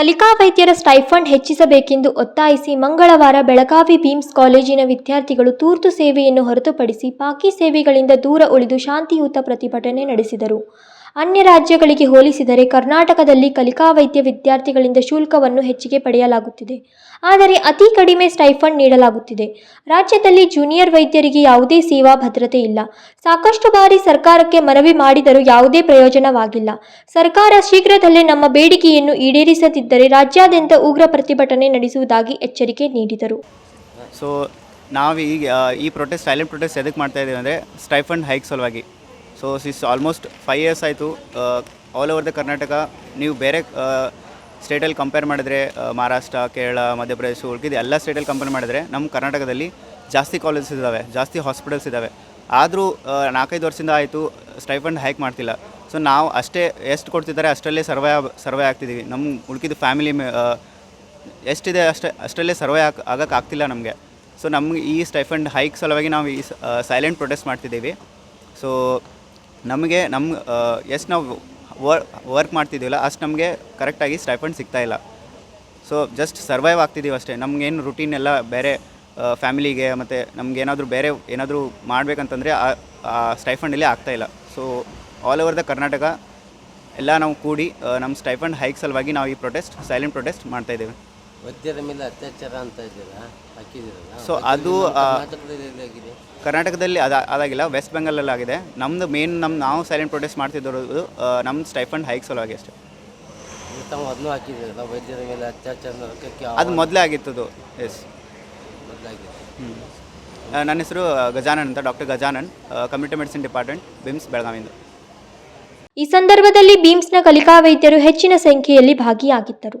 ಕಲಿಕಾ ವೈದ್ಯರ ಸ್ಟೈಫಂಡ್ ಹೆಚ್ಚಿಸಬೇಕೆಂದು ಒತ್ತಾಯಿಸಿ ಮಂಗಳವಾರ ಬೆಳಗಾವಿ ಬೀಮ್ಸ್ ಕಾಲೇಜಿನ ವಿದ್ಯಾರ್ಥಿಗಳು ತುರ್ತು ಸೇವೆಯನ್ನು ಹೊರತುಪಡಿಸಿ ಬಾಕಿ ಸೇವೆಗಳಿಂದ ದೂರ ಉಳಿದು ಶಾಂತಿಯುತ ಪ್ರತಿಭಟನೆ ನಡೆಸಿದರು. ಅನ್ಯ ರಾಜ್ಯಗಳಿಗೆ ಹೋಲಿಸಿದರೆ ಕರ್ನಾಟಕದಲ್ಲಿ ಕಲಿಕಾ ವೈದ್ಯ ವಿದ್ಯಾರ್ಥಿಗಳಿಂದ ಶುಲ್ಕವನ್ನು ಹೆಚ್ಚಿಗೆ ಪಡೆಯಲಾಗುತ್ತಿದೆ. ಆದರೆ ಅತಿ ಕಡಿಮೆ ಸ್ಟೈಫಂಡ್ ನೀಡಲಾಗುತ್ತಿದೆ. ರಾಜ್ಯದಲ್ಲಿ ಜೂನಿಯರ್ ವೈದ್ಯರಿಗೆ ಯಾವುದೇ ಸೇವಾ ಭದ್ರತೆ ಇಲ್ಲ. ಸಾಕಷ್ಟು ಬಾರಿ ಸರ್ಕಾರಕ್ಕೆ ಮನವಿ ಮಾಡಿದರೂ ಯಾವುದೇ ಪ್ರಯೋಜನವಾಗಿಲ್ಲ. ಸರ್ಕಾರ ಶೀಘ್ರದಲ್ಲೇ ನಮ್ಮ ಬೇಡಿಕೆಯನ್ನು ಈಡೇರಿಸದಿದ್ದರೆ ರಾಜ್ಯಾದ್ಯಂತ ಉಗ್ರ ಪ್ರತಿಭಟನೆ ನಡೆಸುವುದಾಗಿ ಎಚ್ಚರಿಕೆ ನೀಡಿದರು. ಸೊ ನಾವು ಈಗ ಈ ಪ್ರೊಟೆಸ್ಟ್ ಸೈಲೆಂಟ್ ಪ್ರೊಟೆಸ್ಟ್ ಎದಕ್ಕೆ ಮಾಡ್ತಾ ಇದ್ದೀವಿ ಅಂದರೆ, ಸ್ಟೈಫಂಡ್ ಹೈಕ್ ಸಲುವಾಗಿ. So sis almost five years ಆಯಿತು ಆಲ್ ಓವರ್ ದ ಕರ್ನಾಟಕ ನೀವು ಬೇರೆ ಸ್ಟೇಟಲ್ಲಿ ಕಂಪೇರ್ ಮಾಡಿದ್ರೆ ಮಹಾರಾಷ್ಟ್ರ ಕೇರಳ ಮಧ್ಯಪ್ರದೇಶ ಉಳ್ಕಿದ್ದು ಎಲ್ಲ ಸ್ಟೇಟಲ್ಲಿ ಕಂಪೇರ್ ಮಾಡಿದ್ರೆ ನಮ್ಮ ಕರ್ನಾಟಕದಲ್ಲಿ ಜಾಸ್ತಿ ಕಾಲೇಜಸ್ ಇದ್ದಾವೆ ಜಾಸ್ತಿ ಹಾಸ್ಪಿಟಲ್ಸ್ ಇದ್ದಾವೆ ಆದರೂ ನಾಲ್ಕೈದು ವರ್ಷದಿಂದ ಆಯಿತು ಸ್ಟೈಫಂಡ್ ಹೈಕ್ ಮಾಡ್ತಿಲ್ಲ. ಸೊ ನಾವು ಅಷ್ಟೇ ಎಷ್ಟು ಕೊಡ್ತಿದ್ದಾರೆ, ಅಷ್ಟರಲ್ಲೇ ಸರ್ವೇ ಸರ್ವೇ ಆಗ್ತಿದ್ದೀವಿ ನಮ್ಮ ಉಳ್ಕಿದ ಫ್ಯಾಮಿಲಿ ಎಷ್ಟಿದೆ ಅಷ್ಟೇ, ಅಷ್ಟರಲ್ಲೇ ಸರ್ವೇ ಆಗ ಆಗಕ್ಕೆ ಆಗ್ತಿಲ್ಲ ನಮಗೆ. ಸೊ ನಮ್ಗೆ ಈ ಸ್ಟೈಫಂಡ್ ಹೈಕ್ ಸಲುವಾಗಿ ನಾವು ಈ ಸೈಲೆಂಟ್ ಪ್ರೊಟೆಸ್ಟ್ ಮಾಡ್ತಿದ್ದೀವಿ. ಸೊ ನಮಗೆ ನಮ್ಮ ಎಷ್ಟು ನಾವು ವರ್ ವರ್ಕ್ ಮಾಡ್ತಿದ್ದೀವಲ್ಲ, ಅಷ್ಟು ನಮಗೆ ಕರೆಕ್ಟಾಗಿ ಸ್ಟೈಫಂಡ್ ಸಿಗ್ತಾ ಇಲ್ಲ. ಸೊ ಜಸ್ಟ್ ಸರ್ವೈವ್ ಆಗ್ತಿದ್ದೀವಿ ಅಷ್ಟೇ. ನಮಗೇನು ರುಟೀನ್ ಎಲ್ಲ ಬೇರೆ ಫ್ಯಾಮಿಲಿಗೆ ಮತ್ತು ನಮಗೇನಾದರೂ ಬೇರೆ ಏನಾದರೂ ಮಾಡಬೇಕಂತಂದರೆ ಆ ಸ್ಟೈಫಂಡಲ್ಲಿ ಆಗ್ತಾಯಿಲ್ಲ so all over the Karnataka ಎಲ್ಲ ನಾವು ಕೂಡಿ ನಮ್ಮ ಸ್ಟೈಫಂಡ್ ಹೈಕ್ ಸಲುವಾಗಿ ನಾವು ಈ ಪ್ರೊಟೆಸ್ಟ್ ಸೈಲೆಂಟ್ ಪ್ರೊಟೆಸ್ಟ್ ಮಾಡ್ತಾಯಿದ್ದೇವೆ ವೈದ್ಯರ ಮೇಲೆ ಅತ್ಯಾಚಾರ ಅಂತ ಇದ್ದೀರಾ? ಹಾಕಿದ್ದೀರಲ್ಲ? ಸೊ ಅದು ಆ, ಕರ್ನಾಟಕದಲ್ಲಿ ಆಗಿದೆ? ಕರ್ನಾಟಕದಲ್ಲಿ ಅದ ಅದಾಗಿಲ್ಲ ವೆಸ್ಟ್ ಬೆಂಗಾಲಲ್ಲಿ ಆಗಿದೆ. ನಮ್ಮದು ಮೇನ್ ನಮ್ಮ ನಾವು ಸೈಲೆಂಟ್ ಪ್ರೊಟೆಸ್ಟ್ ಮಾಡ್ತಿದ್ದೋದು ನಮ್ಮ ಸ್ಟೈಫಂಡ್ ಹೈಕ್ ಸಲುವಾಗಿ ಅಷ್ಟೇ. ತಾವು ಅದನ್ನು ಹಾಕಿದ್ದೀರಲ್ಲ ವೈದ್ಯರ ಮೇಲೆ ಅತ್ಯಾಚಾರ ನರಕಕ್ಕೆ ಅದು ಮೊದಲೇ ಆಗಿತ್ತದು ಎಸ್ ಮೊದಲಾಗಿದೆ ನನ್ನ ಹೆಸರು ಗಜಾನನ್ ಅಂತ doctor Gajanan community medicine department BIMS ಬೆಳಗಾವಿಯಿಂದ. ಈ ಸಂದರ್ಭದಲ್ಲಿ ಬೀಮ್ಸ್ನ ಕಲಿಕಾ ವೈದ್ಯರು ಹೆಚ್ಚಿನ ಸಂಖ್ಯೆಯಲ್ಲಿ ಭಾಗಿಯಾಗಿದ್ದರು.